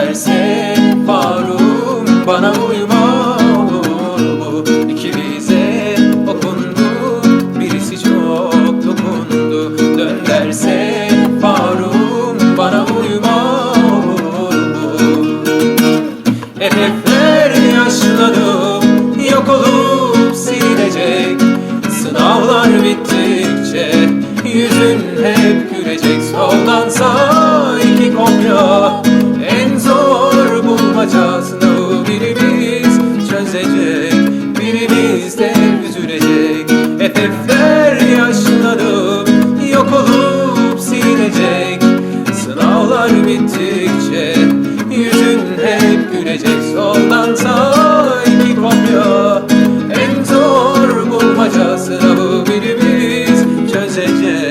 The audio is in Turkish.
derse Faruk'um bana uyma olur mu? İkimize okundu birisi çok dokundu Dön derse Faruk'um bana uyma olur mu? Hedefler yaşlanıp yok olup silinecek Sınavlar bittikçe yüzün hep gülecek Soldan sağa kalbimiz dev sürecek Hedefler yaşlanıp yok olup silecek. Sınavlar bittikçe yüzün hep gülecek. Soldan sağa iki kopya en zor bulmaca Sınavı birimiz çözecek.